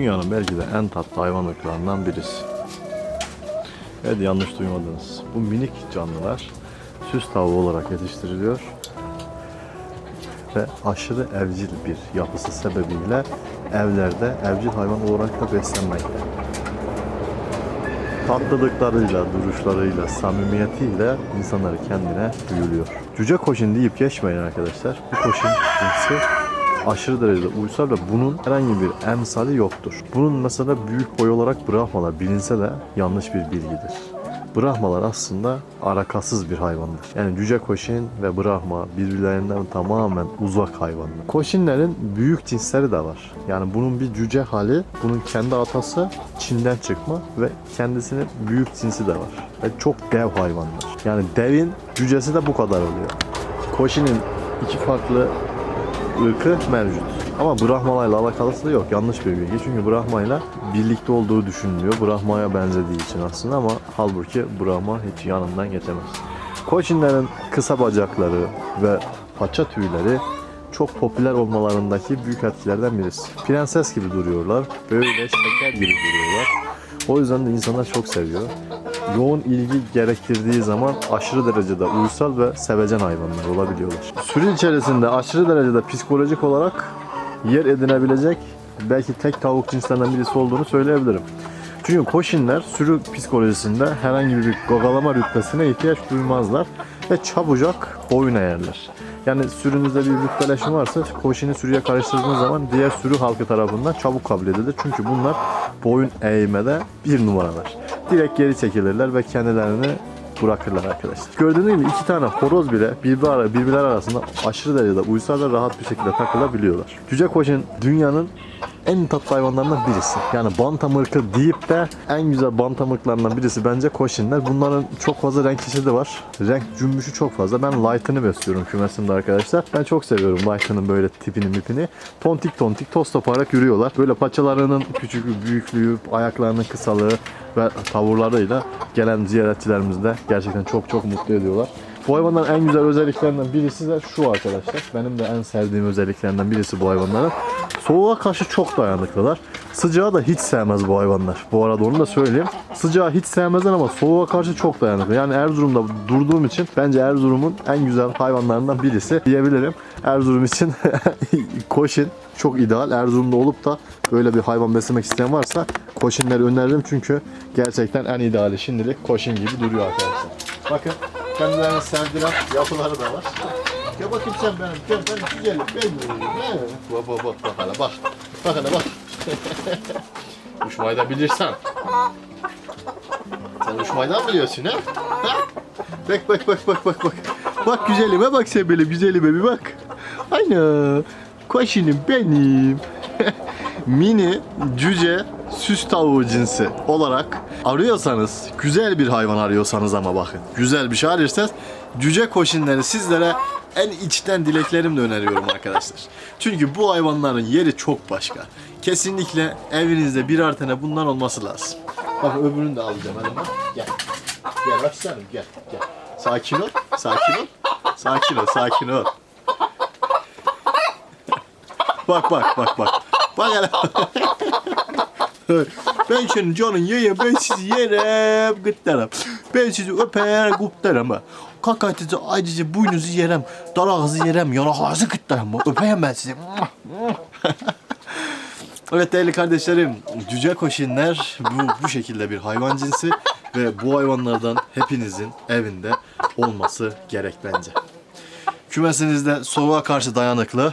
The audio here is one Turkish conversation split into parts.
Dünyanın belki de en tatlı hayvan ırklarından birisi. Evet yanlış duymadınız. Bu minik canlılar süs tavuğu olarak yetiştiriliyor ve aşırı evcil bir yapısı sebebiyle evlerde evcil hayvan olarak da beslenmekte. Tatlılıklarıyla, duruşlarıyla, samimiyetiyle insanları kendine büyülüyor. Cüce koşun deyip geçmeyin arkadaşlar. Bu koşun cinsi aşırı derecede uysal ve bunun herhangi bir emsali yoktur. Bunun mesela büyük boy olarak Brahmalar bilinse de yanlış bir bilgidir. Brahmalar aslında alakasız bir hayvandır. Yani cüce koşin ve Brahma birbirlerinden tamamen uzak hayvanlar. Koşinlerin büyük cinsleri de var. Yani bunun bir cüce hali, bunun kendi atası Çin'den çıkma ve kendisinin büyük cinsi de var. Ve çok dev hayvanlar. Yani devin cücesi de bu kadar oluyor. Koşinin iki farklı ırkı mevcut. Ama Brahmalayla alakalısı da yok. Yanlış bir bilgi. Çünkü Brahmayla birlikte olduğu düşünülüyor. Brahma'ya benzediği için aslında ama halbuki Brahma hiç yanından geçemez. Koçinlerin kısa bacakları ve paça tüyleri çok popüler olmalarındaki büyük etkilerden birisi. Prenses gibi duruyorlar. Böyle şeker gibi duruyorlar. O yüzden de insanlar çok seviyor. Yoğun ilgi gerektirdiği zaman aşırı derecede uysal ve sevecen hayvanlar olabiliyorlar. Sürü içerisinde aşırı derecede psikolojik olarak yer edinebilecek belki tek tavuk cinslerinden birisi olduğunu söyleyebilirim. Çünkü koşinler sürü psikolojisinde herhangi bir gagalama rütbesine ihtiyaç duymazlar ve çabucak boyun eğerler. Yani sürünüzde bir rütbeleşme varsa koşini sürüye karıştırdığınız zaman diğer sürü halkı tarafından çabuk kabul edilir. Çünkü bunlar boyun eğmede bir numaralar. Direkt geri çekilirler ve kendilerini bırakırlar arkadaşlar. Gördüğünüz gibi iki tane horoz bile birbirleri, birbirler arasında aşırı derecede uysal ve rahat bir şekilde takılabiliyorlar. Cüce koşun dünyanın en tatlı hayvanlarından birisi. Yani bantam ırkı deyip de en güzel bantam ırklarından birisi bence koşinler. Bunların çok fazla renk çeşidi var. Renk cümbüşü çok fazla. Ben light'ını besliyorum kümesimde arkadaşlar. Ben çok seviyorum light'ının böyle tipini mipini. Tontik tontik toz toparak yürüyorlar. Böyle paçalarının küçük büyüklüğü, ayaklarının kısalığı ve tavırlarıyla gelen ziyaretçilerimizi de gerçekten çok çok mutlu ediyorlar. Bu hayvanların en güzel özelliklerinden birisi de şu arkadaşlar. Benim de en sevdiğim özelliklerinden birisi bu hayvanların. Soğuğa karşı çok dayanıklılar. Sıcağı da hiç sevmez bu hayvanlar. Bu arada onu da söyleyeyim. Sıcağı hiç sevmezler ama soğuğa karşı çok dayanıklı. Yani Erzurum'da durduğum için bence Erzurum'un en güzel hayvanlarından birisi diyebilirim. Erzurum için koşin çok ideal. Erzurum'da olup da böyle bir hayvan beslemek isteyen varsa koşinleri öneririm çünkü gerçekten en ideali şimdilik koşin gibi duruyor arkadaşlar. Bakın kendilerini sevdiren yapıları da var. Gel bakayım sen benim, gel ben güzelim, ben güzelim. Bak bak bak bak hele bak. Bak hele bak. Uçmayı bilirsen. Sen uçmaydan biliyorsun ha? ha? Bak bak bak bak bak bak. Bak güzelime bak sen böyle güzelime bir bak. Ana koşinim benim. Mini cüce süs tavuğu cinsi olarak arıyorsanız, güzel bir hayvan arıyorsanız ama bakın, güzel bir şey arıyorsanız cüce koşinleri sizlere en içten dileklerimle öneriyorum arkadaşlar. Çünkü bu hayvanların yeri çok başka. Kesinlikle evinizde birer tane bundan olması lazım. Bak öbürünü de alacağım bak. Gel. Gel aslanım gel gel. Sakin ol, sakin ol. Sakin ol, sakin ol. bak bak bak bak. Bak hele. ben senin canın yiyeyim, ben sizi yerim, gıtlarım. Ben sizi öper, gıtlarım. Kakatınızı, acıcı, buynunuzu yerim, dalağınızı yerim, yanaklarınızı gıtlarım. Öpeyim ben sizi. Evet değerli kardeşlerim, cüce koşinler bu, bu şekilde bir hayvan cinsi ve bu hayvanlardan hepinizin evinde olması gerek bence. Kümesinizde soğuğa karşı dayanıklı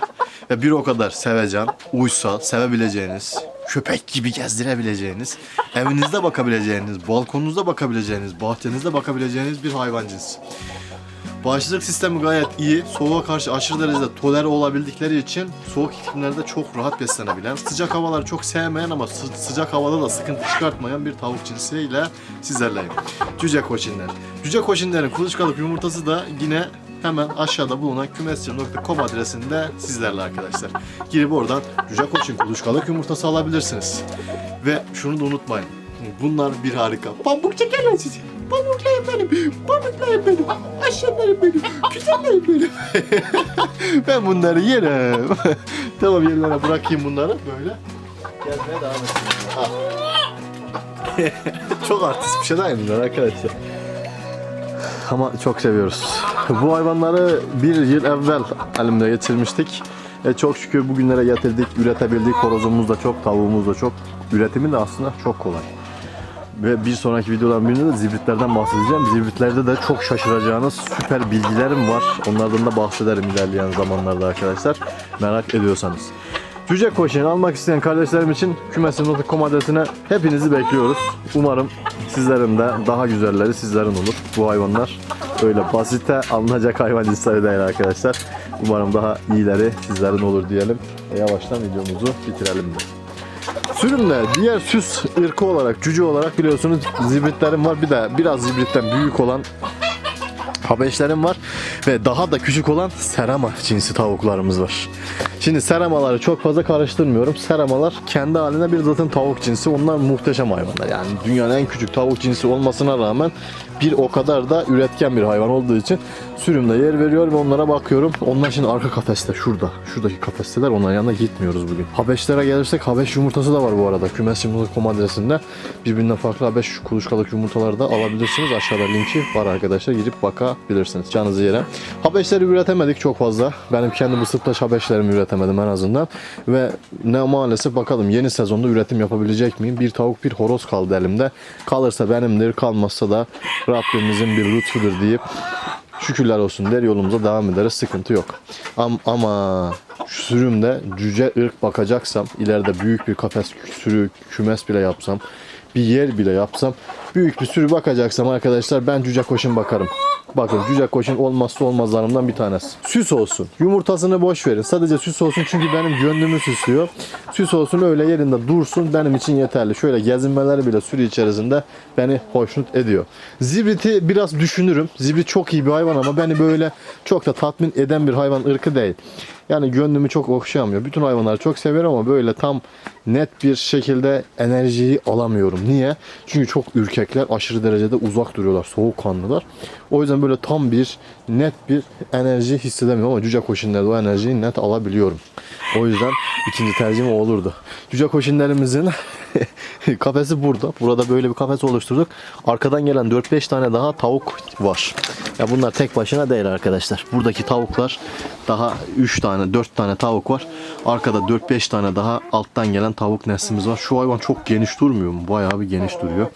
ve bir o kadar sevecen, uysal, sevebileceğiniz, köpek gibi gezdirebileceğiniz, evinizde bakabileceğiniz, balkonunuzda bakabileceğiniz, bahçenizde bakabileceğiniz bir hayvan cinsi. Bağışıklık sistemi gayet iyi. Soğuğa karşı aşırı derecede tolere olabildikleri için soğuk iklimlerde çok rahat beslenebilen, sıcak havaları çok sevmeyen ama sı- sıcak havada da sıkıntı çıkartmayan bir tavuk cinsiyle sizlerleyim. Cüce koçinler. Cüce koçinlerin kuluçkalık yumurtası da yine hemen aşağıda bulunan kümesçi.com adresinde sizlerle arkadaşlar. Girip oradan cüce koçin kuluçkalık yumurtası alabilirsiniz. Ve şunu da unutmayın. Bunlar bir harika. Pamuk çekerler sizi. Pamuklayın benim. Pamuklayın benim. Aşırılarım benim. Güzellerim benim. ben bunları yerim. tamam yerlere bırakayım bunları. Böyle. Gezmeye devam etsin. Ha. çok artist bir şey değil bunlar arkadaşlar. Ama çok seviyoruz. Bu hayvanları bir yıl evvel elimde getirmiştik. E çok şükür bugünlere getirdik, üretebildik. Horozumuz da çok, tavuğumuz da çok. Üretimi de aslında çok kolay. Ve bir sonraki videoların birinde de zibritlerden bahsedeceğim. Zibritlerde de çok şaşıracağınız süper bilgilerim var. Onlardan da bahsederim ilerleyen zamanlarda arkadaşlar. Merak ediyorsanız. Cüce koşeni almak isteyen kardeşlerim için kümesim.com adresine hepinizi bekliyoruz. Umarım sizlerin de daha güzelleri sizlerin olur. Bu hayvanlar öyle basite alınacak hayvan cinsleri değil arkadaşlar. Umarım daha iyileri sizlerin olur diyelim. Ve yavaştan videomuzu bitirelim de. Sürümle diğer süs ırkı olarak, cüce olarak biliyorsunuz zibritlerim var. Bir de biraz zibritten büyük olan Habeşlerim var ve daha da küçük olan serama cinsi tavuklarımız var. Şimdi seramaları çok fazla karıştırmıyorum. Seramalar kendi haline bir zaten tavuk cinsi. Onlar muhteşem hayvanlar. Yani dünyanın en küçük tavuk cinsi olmasına rağmen bir o kadar da üretken bir hayvan olduğu için sürümde yer veriyor ve onlara bakıyorum. Onlar şimdi arka kafeste şurada. Şuradaki kafesteler onların yanına gitmiyoruz bugün. Habeşlere gelirsek Habeş yumurtası da var bu arada. Kümes.com adresinde. Birbirinden farklı Habeş kuluçkalık yumurtaları da alabilirsiniz. Aşağıda linki var arkadaşlar. Girip bakabilirsiniz. Canınızı yere. Habeşleri üretemedik çok fazla. Benim kendi Mısırtaş Habeşlerimi üretemedim en azından. Ve ne maalesef bakalım yeni sezonda üretim yapabilecek miyim? Bir tavuk bir horoz kaldı elimde. Kalırsa benimdir. Kalmazsa da Rabbimizin bir lütfudur deyip Şükürler olsun der yolumuza devam ederiz. Sıkıntı yok. Am ama sürümde cüce ırk bakacaksam ileride büyük bir kafes sürü kümes bile yapsam bir yer bile yapsam büyük bir sürü bakacaksam arkadaşlar ben cüce koşun bakarım. Bakın cüce koşun olmazsa olmazlarımdan bir tanesi. Süs olsun. Yumurtasını boş verin. Sadece süs olsun çünkü benim gönlümü süslüyor. Süs olsun öyle yerinde dursun benim için yeterli. Şöyle gezinmeleri bile sürü içerisinde beni hoşnut ediyor. Zibriti biraz düşünürüm. Zibrit çok iyi bir hayvan ama beni böyle çok da tatmin eden bir hayvan ırkı değil. Yani gönlümü çok okşayamıyor. Bütün hayvanları çok severim ama böyle tam net bir şekilde enerjiyi alamıyorum. Niye? Çünkü çok ürkekler, aşırı derecede uzak duruyorlar, soğukkanlılar. O yüzden böyle tam bir net bir enerji hissedemiyorum ama cüce koşinlerde o enerjiyi net alabiliyorum. O yüzden ikinci tercihim o olurdu. Cüce koşinlerimizin kafesi burada. Burada böyle bir kafes oluşturduk. Arkadan gelen 4-5 tane daha tavuk var. Ya bunlar tek başına değil arkadaşlar. Buradaki tavuklar daha 3 tane 4 tane tavuk var. Arkada 4-5 tane daha alttan gelen tavuk neslimiz var. Şu hayvan çok geniş durmuyor mu? Bayağı bir geniş duruyor.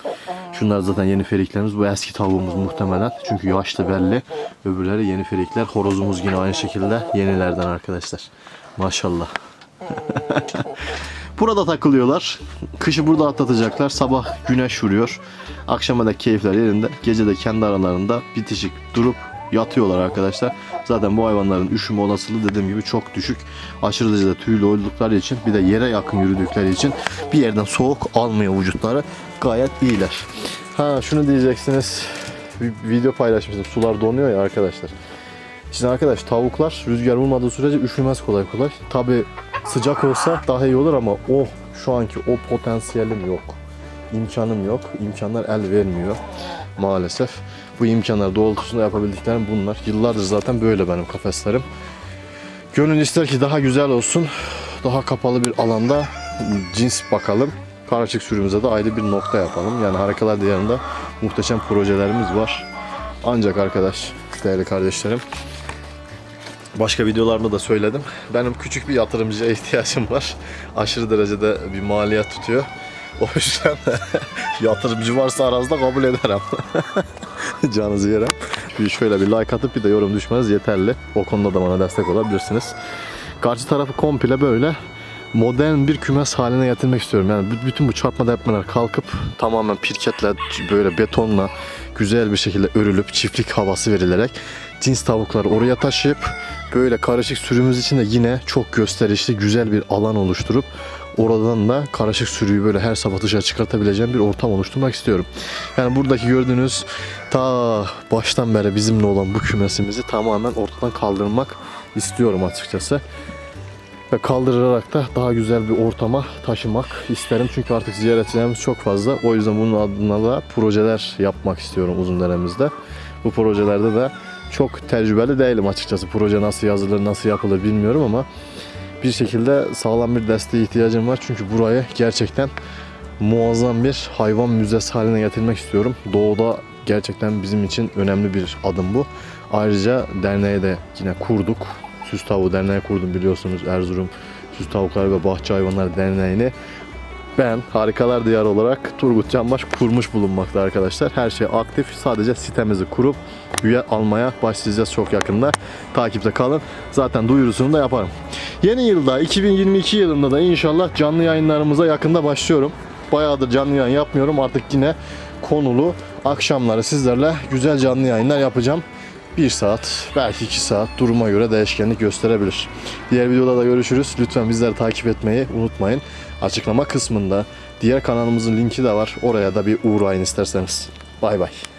Şunlar zaten yeni feriklerimiz. Bu eski tavuğumuz muhtemelen. Çünkü yaşlı belli. Öbürleri yeni ferikler. Horozumuz yine aynı şekilde yenilerden arkadaşlar. Maşallah. Burada takılıyorlar. Kışı burada atlatacaklar. Sabah güneş vuruyor. Akşama da keyifler yerinde. Gece de kendi aralarında bitişik durup yatıyorlar arkadaşlar. Zaten bu hayvanların üşüme olasılığı dediğim gibi çok düşük. Aşırı derecede tüylü oldukları için bir de yere yakın yürüdükleri için bir yerden soğuk almıyor vücutları. Gayet iyiler. Ha şunu diyeceksiniz. Bir video paylaşmıştım. Sular donuyor ya arkadaşlar. Şimdi arkadaş tavuklar rüzgar vurmadığı sürece üşümez kolay kolay. Tabi sıcak olsa daha iyi olur ama o şu anki o potansiyelim yok. İmkanım yok. İmkanlar el vermiyor maalesef. Bu imkanlar doğrultusunda yapabildiklerim bunlar. Yıllardır zaten böyle benim kafeslerim. Gönül ister ki daha güzel olsun. Daha kapalı bir alanda cins bakalım. Karaçık sürümüze de ayrı bir nokta yapalım. Yani harikalar diyarında muhteşem projelerimiz var. Ancak arkadaş, değerli kardeşlerim, Başka videolarımda da söyledim. Benim küçük bir yatırımcıya ihtiyacım var. Aşırı derecede bir maliyet tutuyor. O yüzden yatırımcı varsa aranızda kabul ederim. Canınızı yerim. Bir şöyle bir like atıp bir de yorum düşmeniz yeterli. O konuda da bana destek olabilirsiniz. Karşı tarafı komple böyle modern bir kümes haline getirmek istiyorum. Yani bütün bu çarpma depmeler kalkıp tamamen pirketle böyle betonla güzel bir şekilde örülüp çiftlik havası verilerek cins tavukları oraya taşıyıp böyle karışık sürümüz için de yine çok gösterişli güzel bir alan oluşturup oradan da karışık sürüyü böyle her sabah dışarı çıkartabileceğim bir ortam oluşturmak istiyorum. Yani buradaki gördüğünüz ta baştan beri bizimle olan bu kümesimizi tamamen ortadan kaldırmak istiyorum açıkçası. Ve kaldırarak da daha güzel bir ortama taşımak isterim. Çünkü artık ziyaretçilerimiz çok fazla. O yüzden bunun adına da projeler yapmak istiyorum Uzundere'mizde. Bu projelerde de çok tecrübeli değilim açıkçası. Proje nasıl yazılır, nasıl yapılır bilmiyorum ama bir şekilde sağlam bir desteğe ihtiyacım var. Çünkü burayı gerçekten muazzam bir hayvan müzesi haline getirmek istiyorum. Doğuda gerçekten bizim için önemli bir adım bu. Ayrıca derneği de yine kurduk. Süs Tavuğu Derneği kurdum biliyorsunuz Erzurum Süs Tavukları ve Bahçe Hayvanları Derneği'ni ben Harikalar Diyarı olarak Turgut Canbaş kurmuş bulunmakta arkadaşlar. Her şey aktif. Sadece sitemizi kurup üye almaya başlayacağız çok yakında. Takipte kalın. Zaten duyurusunu da yaparım. Yeni yılda 2022 yılında da inşallah canlı yayınlarımıza yakında başlıyorum. Bayağıdır canlı yayın yapmıyorum. Artık yine konulu akşamları sizlerle güzel canlı yayınlar yapacağım. 1 saat, belki 2 saat duruma göre değişkenlik gösterebilir. Diğer videoda da görüşürüz. Lütfen bizleri takip etmeyi unutmayın. Açıklama kısmında diğer kanalımızın linki de var. Oraya da bir uğrayın isterseniz. Bay bay.